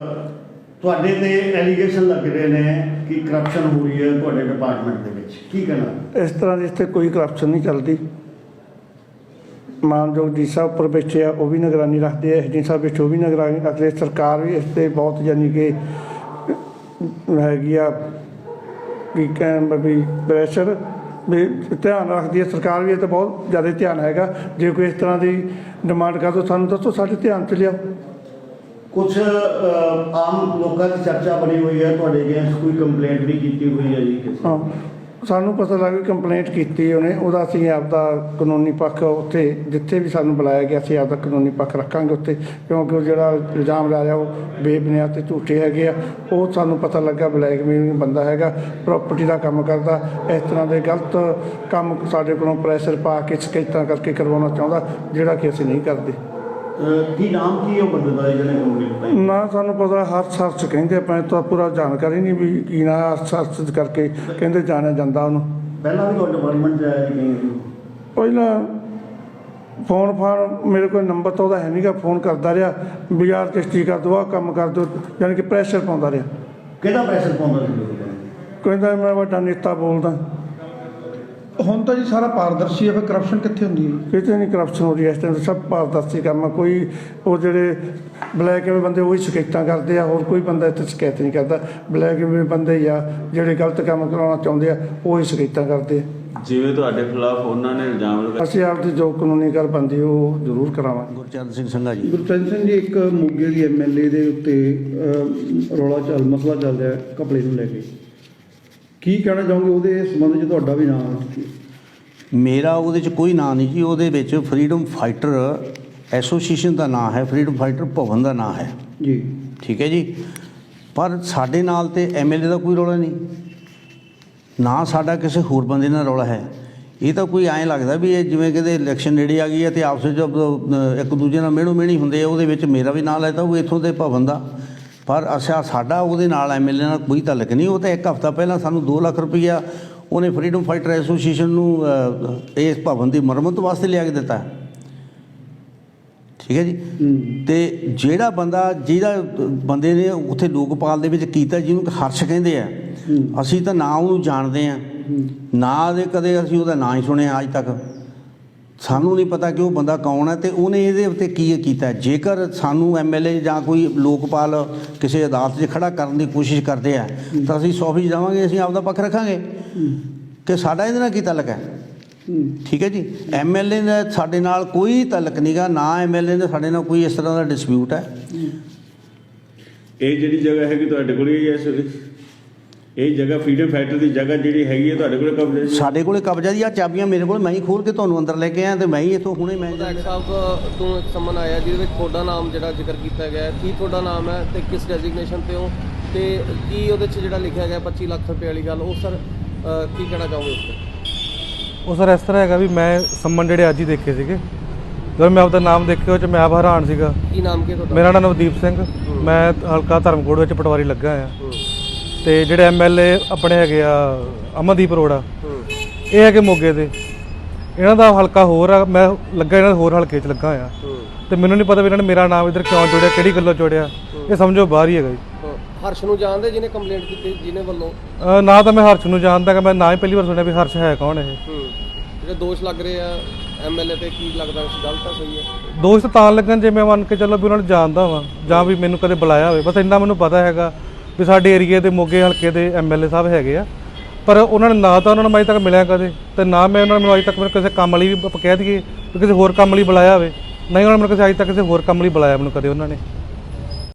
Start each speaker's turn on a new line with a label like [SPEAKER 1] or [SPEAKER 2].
[SPEAKER 1] ਤੁਹਾਡੇ ਤੇ ਐਲੀਗੇਸ਼ਨ ਲੱਗ ਰਹੇ ਨੇ ਕਿ ਕਰਪਸ਼ਨ ਹੋ ਰਹੀ ਹੈ ਤੁਹਾਡੇ ਡਿਪਾਰਟਮੈਂਟ ਦੇ ਵਿੱਚ। ਕੀ ਕਹਿਣਾ?
[SPEAKER 2] ਇਸ ਤਰ੍ਹਾਂ ਦੀ ਇੱਥੇ ਕੋਈ ਕਰਪਸ਼ਨ ਨਹੀਂ ਚੱਲਦੀ। ਮਾਨਯੋਗ ਡੀ ਸਾਹਿਬ ਉੱਪਰ ਬੈਠੇ ਆ, ਉਹ ਵੀ ਨਿਗਰਾਨੀ ਰੱਖਦੇ ਆ ਐਸਡੀ ਸਾਹਿਬ ਵਿੱਚ ਉਹ ਵੀ ਨਿਗਰਾਨੀ ਰੱਖਦੇ ਸਰਕਾਰ ਵੀ ਇਸ ਤੇ ਬਹੁਤ ਯਾਨੀ ਕਿ ਹੈਗੀ ਆ, ਕੀ ਕਹਿਣ ਵੀ ਪ੍ਰੈਸ਼ਰ ਵੀ ਧਿਆਨ ਰੱਖਦੀ ਹੈ ਸਰਕਾਰ ਵੀ ਇਹ ਤੇ ਬਹੁਤ ਜ਼ਿਆਦਾ ਧਿਆਨ ਹੈਗਾ। ਜੇ ਕੋਈ ਇਸ ਤਰ੍ਹਾਂ ਦੀ ਡਿਮਾਂਡ ਕਰ ਦੋ ਸਾਨੂੰ ਦੱਸੋ, ਸਾਡੇ ਧਿਆਨ ਚ ਲਿਆਓ।
[SPEAKER 1] ਕੁਝ ਆਮ ਲੋਕਾਂ ਦੀ ਚਰਚਾ ਬਣੀ ਹੋਈ ਹੈ, ਤੁਹਾਡੇ ਅਗੇਂਸਟ ਕੋਈ ਕੰਪਲੇਂਟ ਵੀ ਕੀਤੀ ਹੋਈ ਹੈ ਜੀ ਕਿਸੇ
[SPEAKER 2] ਹਾਂ। ਸਾਨੂੰ ਪਤਾ ਲੱਗ ਕੰਪਲੇਂਟ ਕੀਤੀ ਉਹਨੇ। ਉਹਦਾ ਅਸੀਂ ਆਪਦਾ ਕਾਨੂੰਨੀ ਪੱਖ ਉੱਥੇ, ਜਿੱਥੇ ਵੀ ਸਾਨੂੰ ਬੁਲਾਇਆ ਗਿਆ, ਅਸੀਂ ਆਪਦਾ ਕਾਨੂੰਨੀ ਪੱਖ ਰੱਖਾਂਗੇ ਉੱਥੇ। ਕਿਉਂਕਿ ਉਹ ਜਿਹੜਾ ਇਲਜ਼ਾਮ ਲਾ ਰਿਹਾ, ਉਹ ਬੇਬੁਨਿਆਦ ਤੇ ਝੂਠੇ ਹੈਗੇ ਆ। ਉਹ ਸਾਨੂੰ ਪਤਾ ਲੱਗਾ ਬਲੈਕਮੇਲਿੰਗ ਬੰਦਾ ਹੈਗਾ ਪ੍ਰਾਪਰਟੀ ਦਾ ਕੰਮ ਕਰਦਾ। ਇਸ ਤਰ੍ਹਾਂ ਦੇ ਗਲਤ ਕੰਮ ਸਾਡੇ ਕੋਲੋਂ ਪ੍ਰੈਸ਼ਰ ਪਾ ਕੇ ਸ਼ਿਕਾਇਤਾਂ ਕਰਕੇ ਕਰਵਾਉਣਾ ਚਾਹੁੰਦਾ, ਜਿਹੜਾ ਕਿ ਅਸੀਂ ਨਹੀਂ ਕਰਦੇ।
[SPEAKER 1] ਕੀ ਨਾਮ ਕੀ ਉਹ ਬੰਦੇ ਦਾ ਜਿਹਨੇ ਕੰਪਲੇਂਟ ਪਾਈ
[SPEAKER 2] ਨਾ ਸਾਨੂੰ ਪਤਾ ਹਰ ਸਰਚ ਕਹਿੰਦੇ ਆਪਾਂ ਤਾਂ ਪੂਰਾ ਜਾਣਕਾਰੀ ਨਹੀਂ ਵੀ ਕੀ ਨਾ ਹਰ ਸਰਚ ਕਰਕੇ ਕਹਿੰਦੇ ਜਾਣਿਆ ਜਾਂਦਾ ਉਹਨੂੰ।
[SPEAKER 1] ਪਹਿਲਾਂ ਵੀ ਤੁਹਾਡੇ ਡਿਪਾਰਟਮੈਂਟ ਚ ਆਇਆ ਜੀ ਕਈ
[SPEAKER 2] ਪਹਿਲਾਂ ਫੋਨ ਫਾਨ ਮੇਰੇ ਕੋਲ ਨੰਬਰ ਤਾਂ ਉਹਦਾ ਹੈ ਨਹੀਂਗਾ ਫੋਨ ਕਰਦਾ ਰਿਹਾ ਬਾਜ਼ਾਰ ਕਿਸ਼ਤੀ ਕਰ ਦੋ ਆਹ ਕੰਮ ਕਰ ਦੋ ਯਾਨੀ ਕਿ ਪ੍ਰੈਸ਼ਰ ਪਾਉਂਦਾ ਰਿਹਾ।
[SPEAKER 1] ਕਿਹਦਾ ਪ੍ਰੈਸ਼ਰ ਪਾਉਂਦਾ ਸੀ?
[SPEAKER 2] ਕਹਿੰਦਾ ਮੈਂ ਵੱਡਾ ਨੇਤਾ ਬੋਲਦਾ।
[SPEAKER 3] ਹੁਣ ਤਾਂ ਜੀ ਸਾਰਾ ਪਾਰਦਰਸ਼ੀ ਹੈ ਫਿਰ ਕਰਪਸ਼ਨ ਕਿੱਥੇ ਹੁੰਦੀ ਹੈ?
[SPEAKER 2] ਕਿਤੇ ਨਹੀਂ ਕਰਪਸ਼ਨ ਹੋ ਰਹੀ ਇਸ ਟਾਈਮ ਸਭ ਪਾਰਦਰਸ਼ੀ ਕੰਮ ਆ। ਕੋਈ ਉਹ ਜਿਹੜੇ ਬਲੈਕ ਐਵੇਂ ਬੰਦੇ ਉਹੀ ਸ਼ਿਕਾਇਤਾਂ ਕਰਦੇ ਆ ਹੋਰ ਕੋਈ ਬੰਦਾ ਇੱਥੇ ਸ਼ਿਕਾਇਤ ਨਹੀਂ ਕਰਦਾ। ਬਲੈਕ ਐਵੇਂ ਬੰਦੇ ਆ ਜਿਹੜੇ ਗਲਤ ਕੰਮ ਕਰਾਉਣਾ ਚਾਹੁੰਦੇ ਆ ਉਹੀ ਸ਼ਿਕਾਇਤਾਂ ਕਰਦੇ ਆ।
[SPEAKER 4] ਜਿਵੇਂ ਤੁਹਾਡੇ ਖਿਲਾਫ ਉਹਨਾਂ ਨੇ ਇਲਜ਼ਾਮ ਲਗਾਏ।
[SPEAKER 2] ਅਸੀਂ ਆਪਦੀ ਜੋ ਕਾਨੂੰਨੀ ਗੱਲ ਬਣਦੀ ਉਹ ਜ਼ਰੂਰ ਕਰਾਵਾਂਗੇ।
[SPEAKER 4] ਗੁਰਚਰਨ ਸਿੰਘ ਸੰਘਾ ਜੀ
[SPEAKER 3] ਗੁਰਚਰਨ ਸਿੰਘ ਜੀ ਇੱਕ ਮੋਗੇ ਦੀ ਐਮਐਲਏ ਦੇ ਉੱਤੇ ਰੌਲਾ ਚੱਲ ਮਸਲਾ ਚੱਲ ਰਿਹਾ ਹੈ ਕਪੜੇ ਨੂੰ ਲੈ ਕੇ। ਕੀ ਕਹਿਣਾ ਚਾਹੋਗੇ? ਉਹਦੇ ਸੰਬੰਧ 'ਚ ਤੁਹਾਡਾ ਵੀ ਨਾਮ
[SPEAKER 5] ਮੇਰਾ ਉਹਦੇ 'ਚ ਕੋਈ ਨਾਮ ਨਹੀਂ ਜੀ। ਉਹਦੇ ਵਿੱਚ ਫਰੀडम ਫਾਈਟਰ ਐਸੋਸੀਏਸ਼ਨ ਦਾ ਨਾਮ ਹੈ। ਫਰੀडम ਫਾਈਟਰ ਭਵਨ ਦਾ ਨਾਮ ਹੈ।
[SPEAKER 3] ਜੀ।
[SPEAKER 5] ਠੀਕ ਹੈ ਜੀ। ਪਰ ਸਾਡੇ ਨਾਲ ਤੇ ਐਮਐਲਏ ਦਾ ਕੋਈ ਰੌਲਾ ਨਹੀਂ। ਨਾ ਸਾਡਾ ਕਿਸੇ ਹੋਰ ਬੰਦੇ ਨਾਲ ਰੌਲਾ ਹੈ। ਇਹ ਤਾਂ ਕੋਈ ਐਂ ਲੱਗਦਾ ਵੀ ਇਹ ਜਿਵੇਂ ਕਿਤੇ ਇਲੈਕਸ਼ਨ ਨੇੜੇ ਆ ਗਈ ਹੈ ਤੇ ਆਪਸ ਵਿੱਚ ਇੱਕ ਦੂਜੇ ਨਾਲ ਮਿਹਣੋ ਮਿਹਣੀ ਹੁੰਦੇ ਆ। ਉਹਦੇ ਵਿੱਚ ਮੇਰਾ ਵੀ ਨਾਂ ਲੈਤਾ। ਉਹ ਇੱਥੋਂ ਦੇ ਭਵਨ ਦਾ। ਪਰ ਅਸਾਂ ਸਾਡਾ ਉਹਦੇ ਨਾਲ ਐਮਐਲਏ ਨਾਲ ਕੋਈ ਤਾਲੁਕ ਨਹੀਂ ਉਹ ਤਾਂ ਇੱਕ ਹਫ਼ਤਾ ਪਹਿਲਾਂ ਸਾਨੂੰ 2 ਲੱਖ ਰੁਪਈਆ ਉਹਨੇ ਫਰੀडम ਫਾਈਟਰ ਐਸੋਸੀਏਸ਼ਨ ਨੂੰ ਇਸ ਭਵਨ ਦੀ ਮੁਰੰਮਤ ਵਾਸਤੇ ਲਿਆ ਕੇ ਦਿੱਤਾ। ਠੀਕ ਹੈ ਜੀ? ਤੇ ਜਿਹੜਾ ਬੰਦਾ ਜਿਹਦਾ ਬੰਦੇ ਨੇ ਉੱਥੇ ਲੋਕਪਾਲ ਦੇ ਵਿੱਚ ਕੀਤਾ ਜਿਹਨੂੰ ਹਰਸ਼ ਕਹਿੰਦੇ ਆ। ਅਸੀਂ ਤਾਂ ਨਾ ਉਹਨੂੰ ਜਾਣਦੇ ਆ। ਨਾ ਦੇ ਕਦੇ ਅਸੀਂ ਉਹਦਾ ਨਾਂ ਹੀ ਸੁਣਿਆ ਅੱਜ ਤੱਕ। ਸਾਨੂੰ ਨਹੀਂ ਪਤਾ ਕਿ ਉਹ ਬੰਦਾ ਕੌਣ ਹੈ ਤੇ ਉਹਨੇ ਇਹਦੇ ਉੱਤੇ ਕੀ ਕੀਤਾ। ਜੇਕਰ ਸਾਨੂੰ ਐਮਐਲਏ ਜਾਂ ਕੋਈ ਲੋਕਪਾਲ ਕਿਸੇ ਅਦਾਲਤ 'ਚ ਖੜਾ ਕਰਨ ਦੀ ਕੋਸ਼ਿਸ਼ ਕਰਦੇ ਆ, ਤਾਂ ਅਸੀਂ ਸੌਫੀ ਜਾਵਾਂਗੇ, ਅਸੀਂ ਆਪਦਾ ਪੱਖ ਰੱਖਾਂਗੇ। ਕਿ ਸਾਡਾ ਇਹਦੇ ਨਾਲ ਕੀ ਤਲਕ ਹੈ? ਠੀਕ ਹੈ ਜੀ। ਐਮਐਲਏ ਦਾ ਸਾਡੇ ਨਾਲ ਕੋਈ ਤਾਲੁਕ ਨਹੀਂਗਾ ਨਾ ਐਮਐਲਏ ਦਾ ਸਾਡੇ ਨਾਲ ਕੋਈ ਇਸ ਤਰ੍ਹਾਂ ਦਾ ਡਿਸਪਿਊਟ ਹੈ।
[SPEAKER 4] ਇਹ ਜਿਹੜੀ ਜਗ੍ਹਾ ਹੈਗੀ ਤੁਹਾਡੇ ਕੋਲ ਹੀ ਹੈ ਇਸ ਵੇਲੇ ਇਹ ਜਗ੍ਹਾ ਫਰੀडम ਫਾਈਟਰ ਦੀ ਜਗ੍ਹਾ ਜਿਹੜੀ ਹੈਗੀ ਹੈ ਤੁਹਾਡੇ ਕੋਲ ਕਬਜ਼ੇ 'ਚ?
[SPEAKER 5] ਸਾਡੇ ਕੋਲੇ ਕਬਜ਼ਾ ਦੀ ਆ ਚਾਬੀਆਂ ਮੇਰੇ ਕੋਲ ਮੈਂ ਹੀ ਖੋਲ ਕੇ ਤੁਹਾਨੂੰ ਅੰਦਰ ਲੈ ਕੇ ਆਇਆ ਤੇ ਮੈਂ ਹੀ ਇਥੋਂ ਹੁਣੇ ਮੈਂ
[SPEAKER 6] ਵਿਧਾਇਕ ਸਾਹਿਬ ਤੋਂ ਇੱਕ ਸੰਮਨ ਆਇਆ ਜਿਹਦੇ ਵਿੱਚ ਤੁਹਾਡਾ ਨਾਮ ਜਿਹੜਾ ਜ਼ਿਕਰ ਕੀਤਾ ਗਿਆ ਹੈ। ਕੀ ਤੁਹਾਡਾ ਨਾਮ ਹੈ ਤੇ ਕਿਸ ਡੈਜ਼ਿਗਨੇਸ਼ਨ ਤੇ ਹੋ? ਤੇ ਕੀ ਉਹਦੇ 'ਚ ਜਿਹੜਾ ਲਿਖਿਆ ਗਿਆ 25 ਲੱਖ ਰੁਪਏ ਵਾਲੀ ਗੱਲ ਉਹ ਸਰ ਕੀ ਕਹਿਣਾ ਚਾਹੋਗੇ ਉਸ ਤੇ?
[SPEAKER 7] ਉਹ ਸਰ ਇਸ ਤਰ੍ਹਾਂ ਹੈਗਾ ਵੀ ਮੈਂ ਸੰਮਨ ਜਿਹੜੇ ਅੱਜ ਹੀ ਦੇਖੇ ਸੀਗੇ। ਜਦੋਂ ਮੈਂ ਆਪਦਾ ਨਾਮ ਦੇਖਿਆ ਉਹ ਚ ਮੈਂ ਆਪ ਹੈਰਾਨ ਸੀਗਾ।
[SPEAKER 6] ਕੀ ਨਾਮ ਕੀ ਤੁਹਾਡਾ?
[SPEAKER 7] ਮੇਰਾ ਨਾਮ ਨਵਦੀਪ ਸਿੰਘ। ਮੈਂ ਹਲਕਾ ਧਰਮਕੋਟ ਵਿੱਚ ਪਟਵਾਰੀ ਲੱਗਾ ਆ ਤੇ ਜਿਹੜੇ ਐਮਐਲਏ ਆਪਣੇ ਹੈਗੇ ਆ ਅਮਨਦੀਪ ਅਰੋੜਾ
[SPEAKER 6] ਹੂੰ,
[SPEAKER 7] ਇਹ ਹੈਗੇ ਮੋਗੇ ਦੇ। ਇਹਨਾਂ ਦਾ ਹਲਕਾ ਹੋਰ ਆ ਮੈਂ ਲੱਗਾ ਇਹਨਾਂ ਦੇ ਹੋਰ ਹਲਕੇ 'ਚ ਲੱਗਾ ਆ ਤੇ ਮੈਨੂੰ ਨਹੀਂ ਪਤਾ ਵੀ ਇਹਨਾਂ ਨੇ ਮੇਰਾ ਨਾਮ ਇੱਧਰ ਕਿਉਂ ਜੋੜਿਆ ਕਿਹੜੀ ਗੱਲੋਂ ਜੋੜਿਆ ਇਹ ਸਮਝੋ ਬਾਹਰ ਹੀ ਹੈਗਾ ਜੀ।
[SPEAKER 6] ਹਰਸ਼ ਨੂੰ ਜਾਣਦੇ ਜਿਹਨੇ ਕੰਪਲੇਂਟ ਕੀਤੀ ਜਿਹਨੇ ਵੱਲੋਂ?
[SPEAKER 7] ਨਾ ਤਾਂ ਮੈਂ ਹਰਸ਼ ਨੂੰ ਜਾਣਦਾ ਕਿ ਮੈਂ ਨਾ ਹੀ ਪਹਿਲੀ ਵਾਰ ਸੁਣਿਆ ਵੀ ਹਰਸ਼ ਹੈ ਕੌਣ ਇਹ।
[SPEAKER 6] ਜਿਹੜੇ ਦੋਸ਼ ਲੱਗ ਰਹੇ ਆ ਐਮਐਲਏ ਤੇ ਕੀ ਲੱਗਦਾ ਇਸ ਗੱਲ ਤਾਂ ਸਹੀ ਹੈ?
[SPEAKER 7] ਦੋਸਤ ਤਾਂ ਲੱਗਣ ਜੇ ਮੈਂ ਮੰਨ ਕੇ ਚੱਲੋ ਵੀ ਉਹਨਾਂ ਨੂੰ ਜਾਣਦਾ ਵਾਂ ਜਾਂ ਵੀ ਮੈਨੂੰ ਕਦੇ ਬੁਲਾਇਆ ਹੋਵੇ ਬਸ ਇੰਨਾ ਮੈਨੂੰ ਪਤਾ ਹੈਗਾ ਵੀ ਸਾਡੇ ਏਰੀਏ ਦੇ ਮੋਗੇ ਹਲਕੇ ਦੇ ਐਮਐਲਏ ਸਾਹਿਬ ਹੈਗੇ ਆ। ਪਰ ਉਹਨਾਂ ਨੇ ਨਾ ਤਾਂ ਉਹਨਾਂ ਨੂੰ ਮੈਂ ਅਜੇ ਤੱਕ ਮਿਲਿਆ ਕਦੇ ਤੇ ਨਾ ਮੈਂ ਉਹਨਾਂ ਨੂੰ ਅਜੇ ਤੱਕ ਮੈਨੂੰ ਕਿਸੇ ਕੰਮ ਲਈ ਵੀ ਆਪਾਂ ਕਹਿ ਦਈਏ ਵੀ ਕਿਸੇ ਹੋਰ ਕੰਮ ਲਈ ਬੁਲਾਇਆ ਹੋਵੇ। ਨਹੀਂ ਉਹਨਾਂ ਨੇ ਮੈਨੂੰ ਕਿਸੇ ਅਜੇ ਤੱਕ ਕਿਸੇ ਹੋਰ ਕੰਮ ਲਈ ਬੁਲਾਇਆ ਮੈਨੂੰ ਕਦੇ ਉਹਨਾਂ ਨੇ।